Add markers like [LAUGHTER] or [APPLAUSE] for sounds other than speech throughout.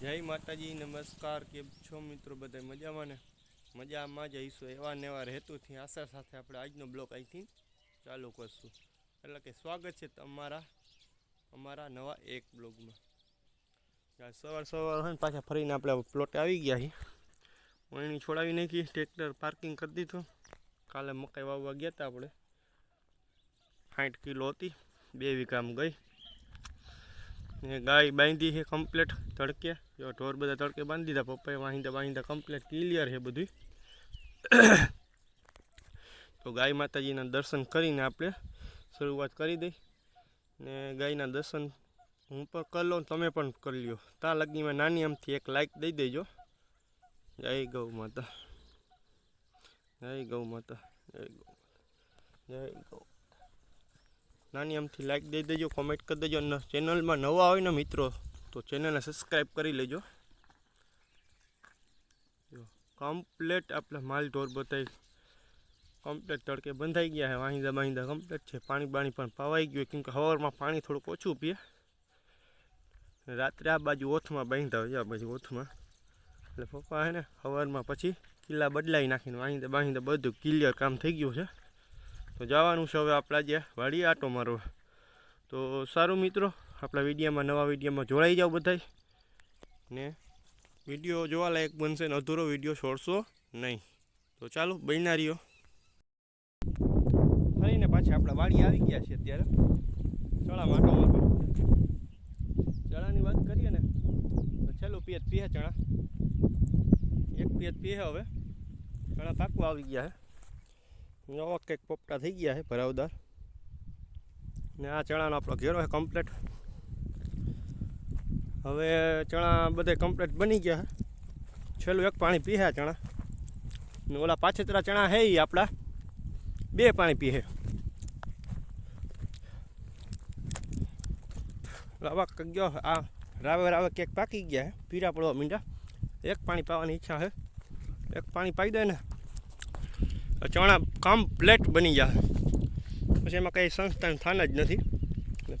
જય માતાજી, નમસ્કાર. કેમ છો મિત્રો બધા? મજામાં ને? મજામાં જઈશું એવા ને એવા હેતુથી આશા સાથે આપણે આજનો બ્લોક અહીંથી ચાલુ કરશું. એટલે કે સ્વાગત છે તમારા, અમારા નવા એક બ્લોગમાં. સવાર સવાર હોય ને પાછા ફરીને આપણે પ્લોટ આવી ગયા છીએ. વણી છોડાવી નાખી ટ્રેક્ટર પાર્કિંગ કરી દીધું. કાલે મકાઈ વાવવા ગયા હતા આપણે. સાઠ કિલો હતી, બે વીઘામાં ગઈ. ને ગાય બાંધી છે કમ્પ્લેટ તડકે. જો ઢોર બધા તડકે બાંધી દીધા, પપ્પાએ વાંધા વાંધા કમ્પ્લેટ ક્લિયર છે બધું તો ગાય માતાજીના દર્શન કરીને આપણે શરૂઆત કરી દઈ. ને ગાયના દર્શન હું પણ કરી લઉં તમે પણ કરી લ્યો. તા લગ્નમાં નાની આમથી એક લાઈક દઈ દેજો. જય ગૌ માતા. જય ગૌ માતા. જય ગૌ જય ગૌ. નાની આમથી લાઈક દઈ દેજો કોમેન્ટ કરી દેજો અને ચેનલમાં નવા હોય ને મિત્રો, તો ચેનલને સબસ્ક્રાઈબ કરી લેજો. કમ્પ્લેટ આપણે માલ ઢોર બતાવી કમ્પ્લેટ તડકે બંધાઈ ગયા છે, વાહિંદા બાહિંદા કમ્પ્લેટ છે. પાણી બાણી પણ પાવાઈ ગયું કેમ કે સવારમાં પાણી થોડુંક ઓછું પીએ. રાત્રે આ બાજુ ઓથમાં બાંધતા હોય, આ બાજુ ઓથમાં. એટલે પપ્પા હે ને સવારમાં પછી કિલ્લા બદલાઈ નાખીને વાહિંદા બાહિંદા બધું ક્લિયર કામ થઈ ગયું છે. તો જવાનું છે હવે આપણા જે વાડી આટો મારો. તો સારું મિત્રો, આપણા વિડીયામાં નવા વિડીયામાં જોડાઈ જાઓ બધાય. ને વીડિયો જોવા લાયક બનશે ને અધૂરો વીડિયો છોડશો નહીં. તો ચાલો બનનારીઓ ફરીને પાછા આપણા વાડી આવી ગયા છે અત્યારે. ચણા માટો મારવા ચણાની વાત કરીએ ને, તો છેલ્લું પિયત પીએ ચણા. એક પિયત પીએ હવે. ચણા પાકવા આવી ગયા છે નવા કંઈક પોપટા થઈ ગયા છે ભરાવદાર. ને આ ચણાનો આપણો ઘેરો છે કમ્પ્લેટ હવે ચણા બધે કમ્પ્લેટ બની ગયા છેલ્લું એક પાણી પીહ્યા ચણા. ને ઓલા પાછેતરા ચણા હે એ આપણા બે પાણી પીહે. આવા ગયો આ રાવે રાવે કેક પાકી ગયા પીરા પડવા મીંડા એક પાણી પાવાની ઈચ્છા છે એક પાણી પાઈ દે ને. ચણા કમ્પ્લેટ બની જાય. પછી એમાં કંઈ સંસ્થાન થાન જ નથી.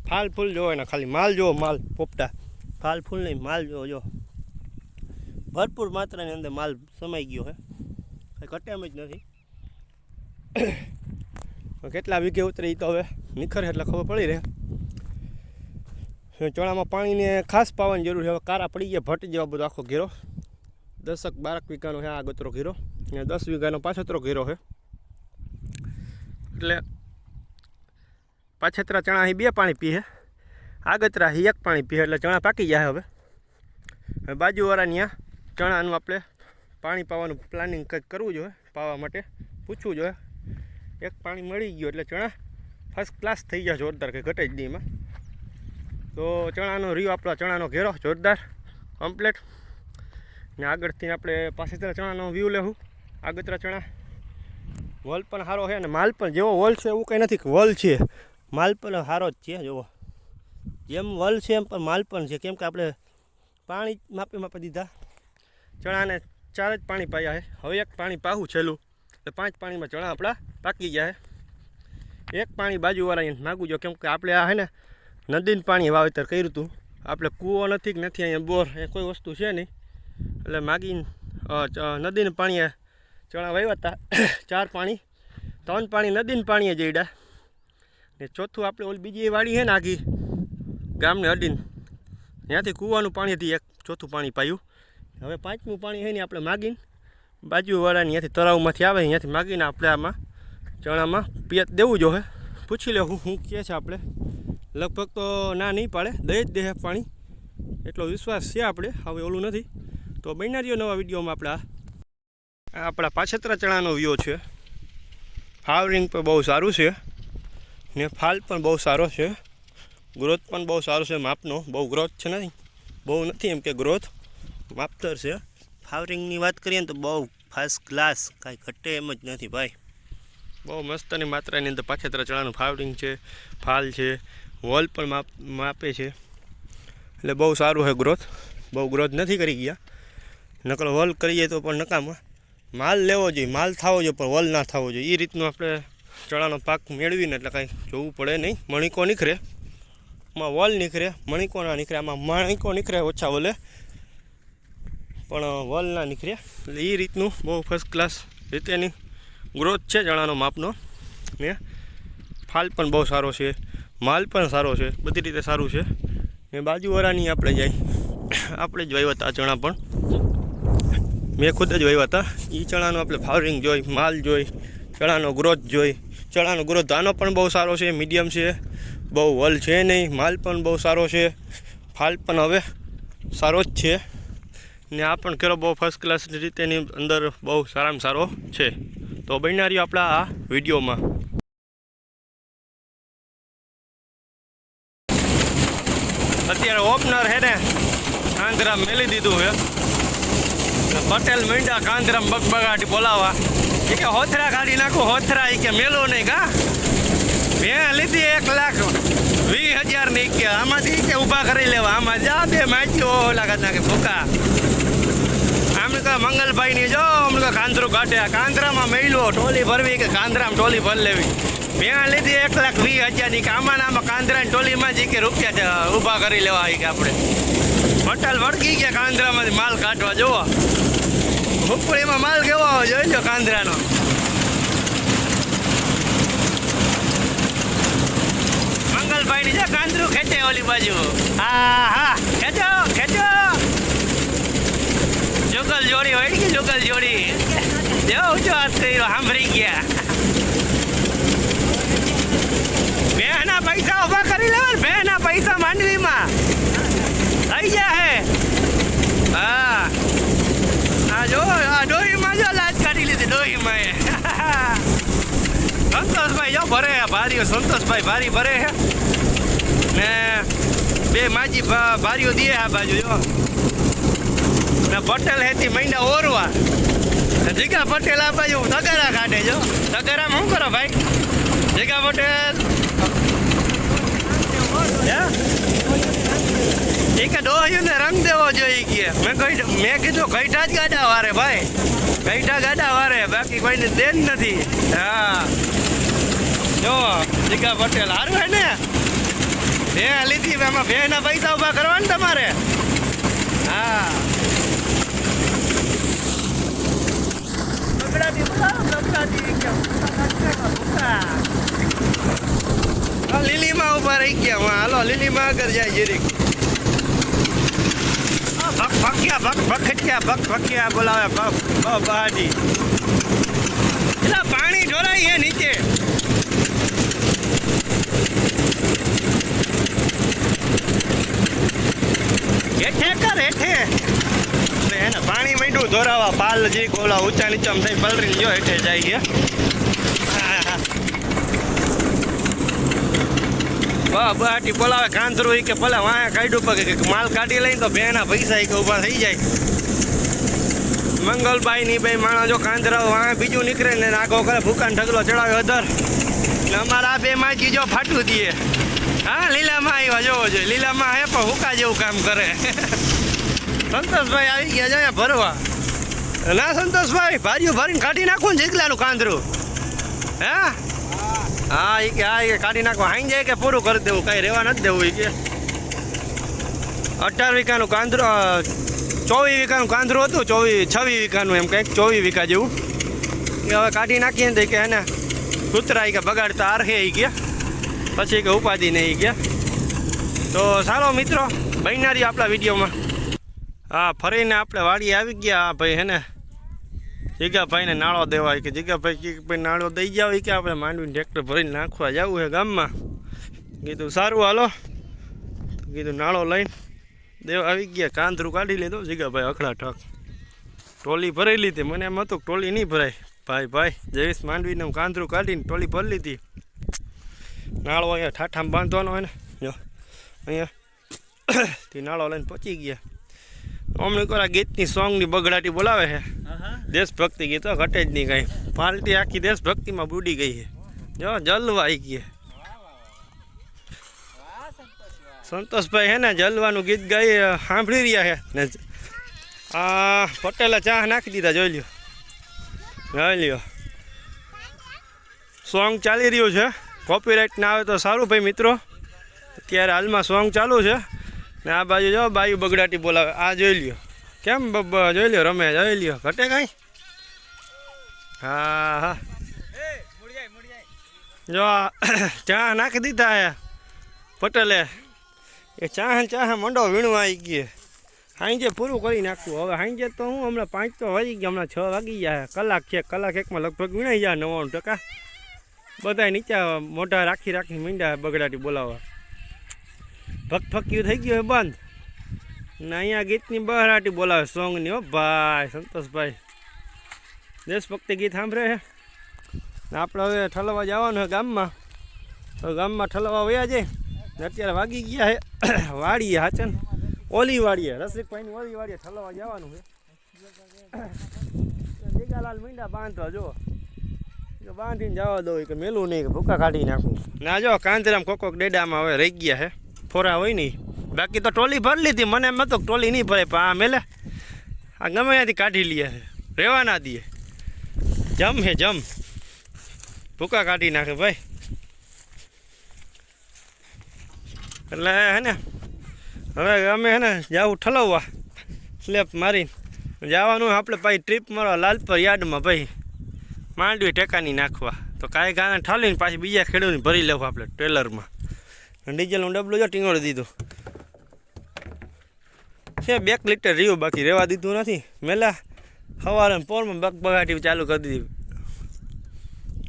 ફાલ ફૂલ જોવો ને ખાલી. માલ જોવો, માલ પોપટા. ફાલ ફૂલ નહીં, માલ જોવો જો ભરપૂર માત્રાની અંદર માલ સમાઈ ગયો હે. કંઈ ઘટેમ જ નથી. [COUGHS] કેટલા વીઘે ઉતરે તો હવે? નિખર એટલે ખબર પડી રહે. ચણામાં પાણીને ખાસ પાવાની જરૂર છે. હવે કારા પડી ગયા ભટ્ટ જેવા બધો આખો ઘેરો. દસક બારક વીઘાનો છે આ ગતરો ઘેરો. ને દસ વીઘાનો પાછતરો ઘેરો છે. એટલે પાછતરા ચણા અહીં બે પાણી પીએ આગતરા અહીં એક પાણી પીએ એટલે ચણા પાકી જાય હવે. હવે બાજુવાળાની ત્યાં ચણાનું આપણે પાણી પાવાનું પ્લાનિંગ કંઈક કરવું જોઈએ, પાવા માટે પૂછવું જોઈએ. એક પાણી મળી ગયું એટલે ચણા ફર્સ્ટ ક્લાસ થઈ જાય જોરદાર, કંઈ ઘટે જ નહીં એમાં. તો ચણાનો રીયો આપણો, ચણાનો ઘેરો, જોરદાર કમ્પ્લેટ ને આગળથી આપણે પાસેથી ચણાનો વ્યૂ લેવું આગતરા ચણા વલ પણ સારો છે અને માલ પણ જેવો વલ છે એવું કંઈ નથી વલ છે. માલ પણ સારો જ છે, જુઓ. જેમ વલ છે એમ પણ માલ પણ છે. કેમ કે આપણે પાણી માપે માપે દીધા. ચણાને ચાર જ પાણી પાયા છે. હવે એક પાણી પાહું છેલ્લું. એટલે પાંચ પાણીમાં ચણા આપણા પાકી ગયા છે. એક પાણી બાજુવાળા માગું જો, કેમ કે આપણે આ છે ને નદીનું પાણી વાવેતર કર્યું હતું. આપણે કૂવો નથી કે નથી, અહીંયા બોર એ કોઈ વસ્તુ છે નહીં. એટલે માગીને નદીનું પાણીએ ચણા હતા [COUGHS] ચાર પાણી, ત્રણ પાણી, નદીનું પાણીએ જઈડા ને ચોથું આપણે ઓલી બીજી વાડી છે ને આખી, ગામને અડીને. ત્યાંથી કૂવાનું પાણીથી એક ચોથું પાણી પાયું. હવે પાંચમું પાણી છે ને આપણે માગીને, બાજુવાળાની ત્યાંથી તળાવમાંથી આવે, ત્યાંથી માગીને આપણે આમાં ચણામાં પિયત દેવું જોઈએ પૂછી લે હું કહે છે આપણે. લગભગ તો ના નહીં પાડે, દઈ જ દે પાણી. એટલો વિશ્વાસ છે આપણે, હવે ઓલું નથી. તો બન્યા રહ્યો નવા વિડીયોમાં આપણે આ. આપણા પાછતરા ચણાનો વ્યૂ છે. ફાવરિંગ પણ બહુ સારું છે. ને ફાલ પણ બહુ સારો છે. ગ્રોથ પણ બહુ સારો છે માપનો. બહુ ગ્રોથ છે નહીં. બહુ નથી એમ કે ગ્રોથ. માપતર છે. ફાવરિંગની વાત કરીએ ને તો બહુ ફાસ્ટ ક્લાસ કાંઈ ઘટે એમ જ નથી ભાઈ. બહુ મસ્તની માત્રાની અંદર પાછેતરા ચણાનું ફાવરિંગ છે, ફાલ છે, વોલ પણ માપ, માપે છે. એટલે બહુ સારું છે ગ્રોથ. બહુ ગ્રોથ નથી કરી ગયા. નકલ વોલ કરીએ તો પણ નકામાં. માલ લેવો જોઈએ, માલ થવો જોઈએ, પણ વલ ના થવો જોઈએ. એ રીતનું આપણે ચણાનો પાક મેળવીને એટલે કાંઈ જોવું પડે નહીં. મણિકો નીકળે એમાં વલ નીકળે, મણિકો ના નીકળે, આમાં મણિકો નીકળે ઓછા વલે. પણ વલ ના નીકળે. એટલે એ રીતનું બહુ ફર્સ્ટ ક્લાસ રીતેની ગ્રોથ છે ચણાનો માપનો. ને ફાલ પણ બહુ સારો છે, માલ પણ સારો છે, બધી રીતે સારું છે. ને બાજુવાળાની આપણે જાય, આપણે જ વાવ્યા હતા ચણા પણ. મેં ખુદ જ વાવ્યા હતા. એ ચણાનો આપણે ફાવરિંગ જોઈ, માલ જોઈ, ચણાનો ગ્રોથ જોઈ. ચણાનો ગ્રોથ આનો પણ બહુ સારો છે મીડિયમ છે. બહુ વલ છે નહીં, માલ પણ બહુ સારો છે. ફાલ પણ હવે સારો જ છે. ને આ પણ કેરો બહુ ફર્સ્ટ ક્લાસ રીતેની અંદર બહુ સારામાં સારો છે. તો બન્યા આપણા આ વિડીયોમાં. અત્યારે ઓપનર હે ને કાંદરા મેલી દીધું ને પટેલ, મીંડા, કાંદરામ, બગબગાટી, બોલાવા. એ કે હોથરા કાઢી નાખું, હોથરા એ કે મેલો નહીં કા? મેં લીધી એક લાખ વીસ હજારની કે આમાંથી કે ઊભા કરી લેવા. આમાં જા બે માચ્યો ઓલા ના કે ભૂકા આમ તો મંગલભાઈ ની જો અમને તો કાંદરું કાઢ્યા કાંદરામાં મેળવો ટોલી ભરવી કે કાંદરામાં ટોલી ભરી લેવી? મેં લીધી એક લાખ વીસ હજારની કે આમાં કાંદરા ટોલીમાં જ કે રૂપિયા ઊભા કરી લેવા ઈ કે આપણે. પટેલ વળગી ગયા કાંદરામાંથી માલ કાઢવા જોવો એમાં માલ કેવો જોઈ લો કાંદરાનો. મંગલભાઈ ની જો કાંદરું ખેંચે ઓલી બાજુ. હા હા. ખેંચો ખેંચો. જોગલ જોડી હોય કે જુગલ જોડી? જો ઊંચો હાથ કર્યો સાંભળી ગયા. બેના પૈસા ઊભા કરી લેવા ને બેના પૈસા માંડવીમાં. થઈ ગયા હે હા આ જો આ ડોહીમાં જો લાજ કાઢી લીધી ડોહીમાં એ સંતોષભાઈ જો ભરે ભારીઓ સંતોષભાઈ ભારી ભરે હે ને બે માજી ભારીઓ દે આ બાજુ જો ને પટેલ હેતી મહિના ઓરવા જીગા પટેલ આ બાજુ તગારા કાઢે જો તગારામાં શું કરો ભાઈ જીગા પટેલ હે કે ડોહ્યુંને રંગ દેવો જોઈએ કે મેં કહી મેં કીધું ગઈઠા જ ગાડા વારે ભાઈ. ગઈઠા ગાડા વારે. બાકી કોઈને દેન નથી. હા. જો જીગા પટેલ, હારું હે ને? બે લીધી એમાં ભેના પૈસા ઊભા કરવા ને તમારે હા, લીલીમાં ઊભા રહી ગયા. હાલો, લીલીમાં આગળ જાય જીરીક. ભક ભખટ્યા ભક બોલાવે, ભક બહાજી એટલે પાણી ઢોરાય છે નીચે. હેઠે કર, હેઠે. એને પાણી માંડ્યું ધોરાવા પાલ જે ગોલા ઊંચા નીચા થઈ પલરી જો હેઠે જાય છે હા, હા. વાહ બહાટી બોલાવે કાંતરું ઈ કે ભલે વાયા કાઢ્યું પગે કે માલ કાઢી લઈને તો બેના પૈસા કે ઊભા થઈ જાય. મંગલભાઈ ની ભાઈ માણસ જો કાંતરા વાયા બીજું નીકળે ને આગો કરે, ભૂકાન ઢગલો ચડાવ્યો અધર. ને અમારા બે માજી જો ફાટું દઈએ. હા, લીલામાં આવ્યા જોવો જોઈએ. લીલામાં હે પણ હુકા જેવું કામ કરે. સંતોષભાઈ આવી ગયા જાય ભરવા. ના સંતોષભાઈ ભાર્યું ભરીને કાઢી નાખું ને જીગલાનું કાંદરું હે? હા એ કે, હા એ કાઢી નાખવા હાઈ જાય કે પૂરું કરી દેવું, કાંઈ રહેવા નથી દેવું એ કે. અઢાર વીઘાનું કાંદરું ચોવીસ વીઘાનું કાંદરું હતું, ચોવીસ, છવ્વીસ વીઘાનું એમ કંઈક, ચોવીસ વીઘા જેવું. એ હવે કાઢી નાખીએ ને તો કે એને કૂતરા કે બગાડતા આરખે એ કે. પછી કે ઉપાધિ નહીં ગયા તો સારો મિત્રો બનનારી આપણા વિડીયોમાં. હા, ફરીને આપણે વાડી આવી ગયા ભાઈ, હે ને? જીગાભાઈને નાળો દેવાય કે જીગાભાઈ કે ભાઈ નાળો દઈ જાવ કે આપણે માંડવીને ટ્રેક્ટર ભરીને નાખવા જવું છે ગામમાં. કીધું, સારું, હાલો. કીધું, નાળો લઈને દેવા આવી ગયા. કાંદરું કાઢી લીધું, જીગાભાઈ અખડા ઠક. ટોલી ભરાઈ લીધી. મને એમ હતું ટોલી નહીં ભરાય. ભાઈ ભાઈ જયેશ માંડવીને હું કાંદરું કાઢીને ટોલી ભરી લીધી. નાળો અહીંયા ઠાઠામાં બાંધવાનો હોય ને, જો, અહીંયા [COUGHS] તે નાળો લઈને પહોંચી ગયા. અમને કોરા ગીતની સોંગની બગડાટી બોલાવે છે. દેશભક્તિ ગીતો ઘટે જ નહીં કાંઈ. પાલટી આખી દેશભક્તિમાં બુડી ગઈ છે. જો જલવા આવી ગઈ. સંતોષભાઈ હે ને, જલવાનું ગીત ગાઈ સાંભળી રહ્યા છે ને. આ, પટેલે ચા નાખી દીધા, જોઈ લ્યો. જોઈ લ્યો. સોંગ ચાલી રહ્યું છે. કોપીરાઇટ ના આવે તો સારું ભાઈ મિત્રો. અત્યારે હાલમાં સોંગ ચાલુ છે. ને આ બાજુ જો, બાયુ બગડાટી બોલાવે. આ જોઈ લ્યો. કેમ બબ્બા, જોઈ લ્યો રમે, જોઈ લ્યો. ઘટે કાંઈ? હા હા. જો [COUGHS] ચા નાખી દીધા હે પટેલે. એ ચા ચા મંડો વીણવા આવી ગયે. સાંજે પૂરું કરી નાખવું હવે સાંજે તો હું હમણાં પાંચ તો વાગી ગયા હમણાં છ વાગી ગયા કલાક છે કલાક એકમાં લગભગ વીણાઈ જાય નવ્વાણું ટકા. બધાય નીચે મોઢા રાખી રાખી મીંડા બગડાટી બોલાવવા. ભકફક્યું થઈ ગયું બંધ. ને અહીંયા ગીતની બહારાટી બોલાવે સોંગની હો. ભાઈ સંતોષભાઈ. દેશભક્તિ ગીત સાંભળે છે. ને આપણે હવે ઠલવા જવાનું છે ગામમાં. તો ગામમાં ઠલવા વયા જાય. ને અત્યારે વાગી ગયા છે. [COUGHS] વાડીએ હાચન ઓલી વાડીએ રસિકભાઈની ઓલી વાડીએ ઠલવા જવાનું છે. [COUGHS] જીગાલાલ મીંડા બાંધવા જો બાંધીને જવા દઉં કે મેલું નહીં, કે ભૂકા કાઢી નાખું. ના જો કાંતરામ કોક ડેડામાં હવે રહી ગયા છે. ફોરા હોય નહીં. બાકી તો ટોલી ભરી લીધી. મને એમ તો ટોલી નહીં ભરે પણ આ મેલે. આ ગમે ત્યાંથી કાઢી લઈએ છે. રહેવા ના દઈએ જમ હે, જમ. ભૂકા કાઢી નાખે ભાઈ. એટલે હે ને, હવે અમે હે ને જવું ઠલવવા સ્લેપ મારીને. જવાનું આપણે ભાઈ ટ્રીપ મારો લાલપર યાર્ડમાં ભાઈ. માંડવી ટેકાની નાખવા. તો કાંઈ ગાને ઠાલીને પાછી બીજા ખેડૂતને ભરી લેવું આપણે ટ્રેલરમાં ડીઝલનું ડબલું જો ટીંગોળી દીધું. છે બે લીટર રહ્યું બાકી રહેવા દીધું નથી. મેલા સવારે પોરમાં બગ બગાટી ચાલુ કરી દીધી.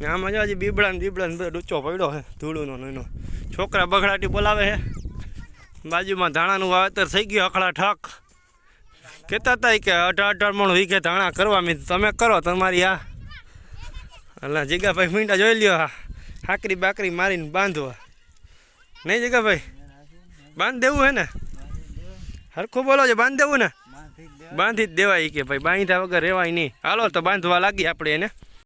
આમાં જો હજી બીબડા ને બીબડા ને બધો ડૂચો પડ્યો છે, ધૂળનો એનો. છોકરા બગડાટી બોલાવે છે. બાજુમાં ધાણાનું વાવેતર થઈ ગયું, અખડા ઠક. કહેતા હતા કે અઢાર અઢાર મણ વીઘે ધાણા કરવા મેં તમે કરો તમારી આ. એટલે જીગાભાઈ મીંડા જોઈ લ્યો હા હાકરી બાકરી મારીને બાંધવા નહીં જીગાભાઈ? બાંધ દેવું હે ને? હરખું બોલો છે, બાંધ દેવું ને? બાંધી જ દેવાય કે ભાઈ, બાંધ્યા વગર રહેવાય નહીં. હાલો, તો બાંધવા લાગી આપણે એને.